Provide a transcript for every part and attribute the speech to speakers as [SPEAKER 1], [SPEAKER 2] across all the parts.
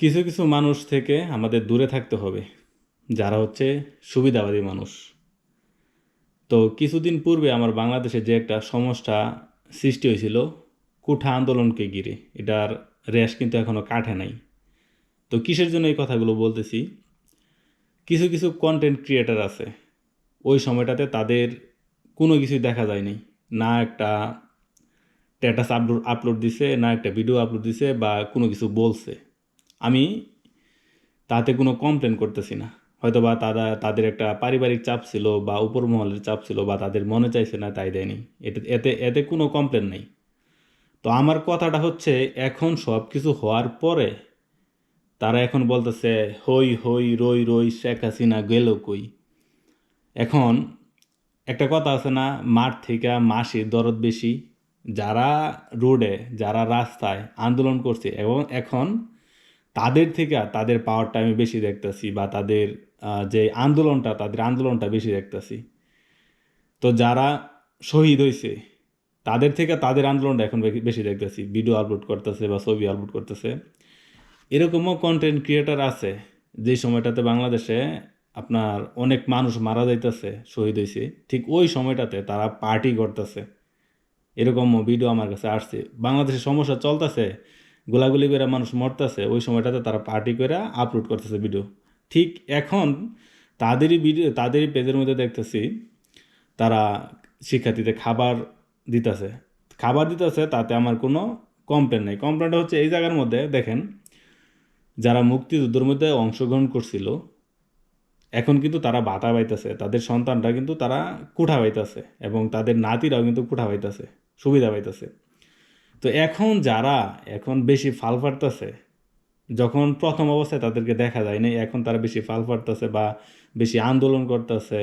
[SPEAKER 1] কিছু কিছু মানুষ থেকে আমাদের দূরে থাকতে হবে, যারা হচ্ছে সুবিধাবাদী মানুষ। তো কিছুদিন পূর্বে আমার বাংলাদেশে যে একটা সমস্যা সৃষ্টি হয়েছিল, কুঠা আন্দোলনকে ঘিরে, এটার রেশ কিন্তু এখনও কাটে নাই। তো কিসের জন্য এই কথাগুলো বলতেছি? কিছু কিছু কন্টেন্ট ক্রিয়েটার আছে, ওই সময়টাতে তাদের কোনো কিছুই দেখা যায়নি। না একটা স্ট্যাটাস আপলোড আপলোড দিছে, না একটা ভিডিও আপলোড দিছে, বা কোনো কিছু বলছে। আমি তাতে কোনো কমপ্লেন করতেছি না। হয়তো বা তারা, তাদের একটা পারিবারিক চাপ ছিল বা উপর মহলের চাপ ছিল বা তাদের মনে চাইছে না, তাই দেয়নি। এটা এতে এতে কোনো কমপ্লেন নেই। তো আমার কথাটা হচ্ছে, এখন সব কিছু হওয়ার পরে তারা এখন বলতেছে, হই হই, রই রই, শেখ হাসিনা গেল কই? এখন একটা কথা আছে না, মাঠ থেকে মাসি দরদ বেশি। যারা রোডে, যারা রাস্তায় আন্দোলন করছে এবং এখন তাদের থেকে তাদের পাওয়ারটা আমি বেশি দেখতেছি বা তাদের যে আন্দোলনটা, তাদের আন্দোলনটা বেশি দেখতেছি। তো যারা শহীদ হয়েছে তাদের থেকে তাদের আন্দোলনটা এখন বেশি- দেখতেছি। ভিডিও আপলোড করতেছে বা ছবি আপলোড করতেছে। এরকমও কন্টেন্ট ক্রিয়েটার আছে। যে সময়টাতে বাংলাদেশে আপনার অনেক মানুষ মারা যাইতেছে, শহীদ হয়েছে ঠিক ওই সময়টাতে তারা পার্টি করতেছে। এরকম ভিডিও আমার কাছে আসছে। বাংলাদেশে সমস্যা চলতেছে গোলাগুলি করে মানুষ মরতেছে, ওই সময়টাতে তারা পার্টি করে আপলোড করতেছে ভিডিও ঠিক এখন তাদেরই ভিডিও তাদেরই পেজের মধ্যে দেখতেছি, তারা শিক্ষার্থীদের খাবার দিতেছে। খাবার দিতেছে, তাতে আমার কোনো কমপ্লেন নেই। কমপ্লেনটা হচ্ছে এই জায়গার মধ্যে, দেখেন, যারা মুক্তিযুদ্ধের মধ্যে অংশগ্রহণ করছিল, এখন কিন্তু তারা ভাতা পাইতেছে। তাদের সন্তানরা কিন্তু তারা কুঠা পাইতেছে এবং তাদের নাতিরাও কিন্তু কুঠা পাইতেছে, সুবিধা পাইতেছে। তো এখন যারা, এখন বেশি ফাল ফাটতেছে, যখন প্রথম অবস্থায় তাদেরকে দেখা যায় না এখন তারা বেশি ফাল ফাটতেছে বা বেশি আন্দোলন করতেছে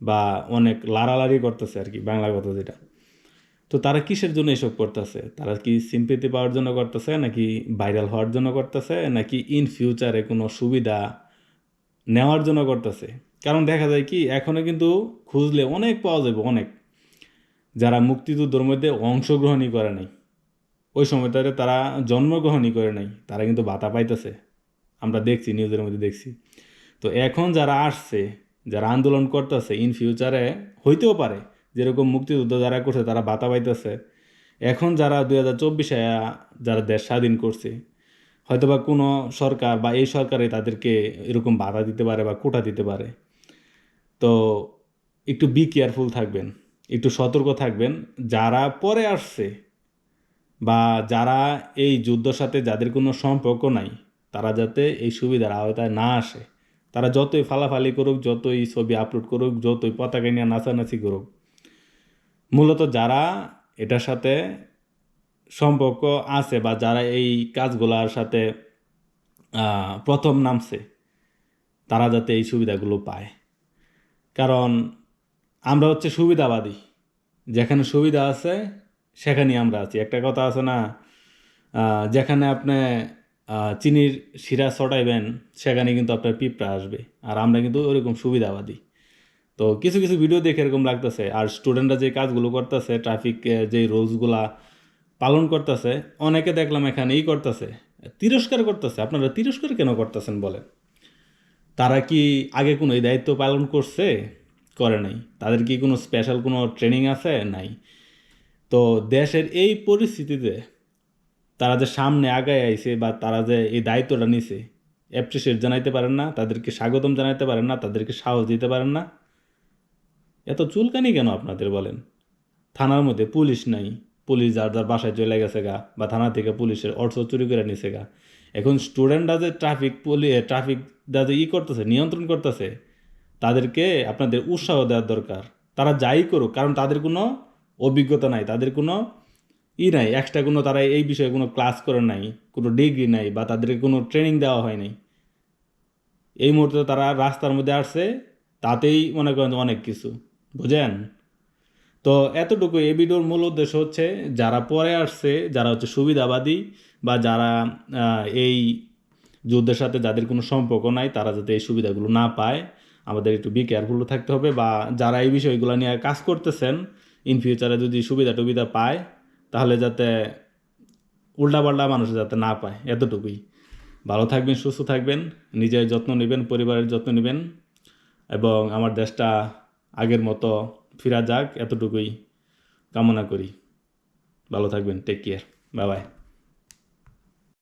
[SPEAKER 1] বা অনেক লাড়ালাড়ি করতেছে আর কি বাংলা কথা যেটা। তো তারা কিসের জন্য এসব করতেছে? তারা কি সিম্পেতি পাওয়ার জন্য করতেছে নাকি ভাইরাল হওয়ার জন্য করতেছে নাকি ইন ফিউচারে কোনো সুবিধা নেওয়ার জন্য করতেছে? কারণ দেখা যায় কি এখনও কিন্তু খুঁজলে অনেক পাওয়া যাবে, অনেক। যারা মুক্তিযুদ্ধের মধ্যে অংশগ্রহণই করে নাই। ওই সময়টাতে তারা জন্মগ্রহণই করে নাই, তারা কিন্তু ভাতা পাইতেছে। আমরা দেখছি, নিউজের মধ্যে দেখছি। তো এখন যারা আসছে, যারা আন্দোলন করতেছে ইন ফিউচারে হইতেও পারে, যেরকম মুক্তিযুদ্ধ যারা করছে, তারা ভাতা পাইতেছে। এখন যারা দুই হাজার চব্বিশে যারা দেশ স্বাধীন করছে, হয়তোবা কোনো সরকার বা এই সরকারে তাদেরকে এরকম বাধা দিতে পারে বা কোটা দিতে পারে। তো একটু বি কেয়ারফুল থাকবেন, একটু সতর্ক থাকবেন। যারা পরে আসছে বা যারা এই যুদ্ধর সাথে যাদের কোনো সম্পর্ক নাই, তারা যাতে এই সুবিধার আওতায় না আসে। তারা যতই ফালাফালি করুক, যতই ছবি আপলোড করুক, যতই পতাকা নিয়ে নাচানাচি করুক, মূলত যারা এটার সাথে সম্পর্ক আছে বা যারা এই কাজগুলোর সাথে প্রথম নামছে, তারা যাতে এই সুবিধাগুলো পায়। কারণ আমরা হচ্ছে সুবিধাবাদী। যেখানে সুবিধা আছে সেখানেই আমরা আছি। একটা কথা আছে না যেখানে আপনি চিনির শিরা ছড়াইবেন সেখানে কিন্তু আপনার পিঁপড়া আসবে। আর আমরা কিন্তু ওরকম সুবিধাবাদী। তো কিছু কিছু ভিডিও দেখে এরকম লাগতেছে। আর স্টুডেন্টরা যে কাজগুলো করতেছে ট্রাফিক যে রুলসগুলা পালন করতেছে, অনেকে দেখলাম এখানে ই করতেছে, তিরস্কার করতেছে। আপনারা তিরস্কার কেন করতেছেন বলেন? তারা কি আগে কোনো এই দায়িত্ব পালন করছে? করে নাই। তাদের কি কোনো স্পেশাল কোনো ট্রেনিং আছে? নাই। তো দেশের এই পরিস্থিতিতে তারা যে সামনে আগায় আইছে বা তারা যে এই দায়িত্বটা নিছে অ্যাপ্রিসিয়েট জানাইতে পারেন না, তাদেরকে স্বাগতম জানাইতে পারেন না, তাদেরকে সাহস দিতে পারেন না। এত চুলকানি কেন আপনাদের বলেন? থানার মধ্যে পুলিশ নাই, পুলিশ যার যার বাসায় চলে গেছে গা বা থানা থেকে পুলিশের অর্থ চুরি করে নিছে গা। এখন স্টুডেন্টরা যে ট্রাফিক পুলি ট্রাফিক যে ই করতেছে, নিয়ন্ত্রণ করতেছে, তাদেরকে আপনাদের উৎসাহ দেওয়ার দরকার। তারা যাই করুক, কারণ তাদের কোনো অভিজ্ঞতা নাই, তাদের কোনো ই নাই এক্সট্রা কোনো তারা এই বিষয়ে কোনো ক্লাস করে নাই, কোনো ডিগ্রি নাই বা তাদেরকে কোনো ট্রেনিং দেওয়া হয় নাই। এই মুহূর্তে তারা রাস্তার মধ্যে আসছে, তাতেই মনে করেন অনেক কিছু, বুঝেন? তো এতটুকু এই ভিডিওর মূল উদ্দেশ্য হচ্ছে, যারা পরে আসছে, যারা হচ্ছে সুবিধাবাদী বা যারা এই যুদ্ধের সাথে যাদের কোনো সম্পর্ক নাই, তারা যাতে এই সুবিধাগুলো না পায়, আমাদের একটু বি কেয়ারফুল থাকতে হবে বা যারা এই বিষয়গুলো নিয়ে কাজ করতেছেন ইন ফিউচারে যদি সুবিধা টুবিধা পায়, তাহলে যাতে উল্টাপাল্টা মানুষ যাতে না পায়, এতটুকুই। ভালো থাকবেন, সুস্থ থাকবেন, নিজের যত্ন নেবেন, পরিবারের যত্ন নেবেন, এবং আমার দেশটা আগের মতো ফিরা যাক, এতটুকুই কামনা করি। ভালো থাকবেন টেক কেয়ার বাই বাই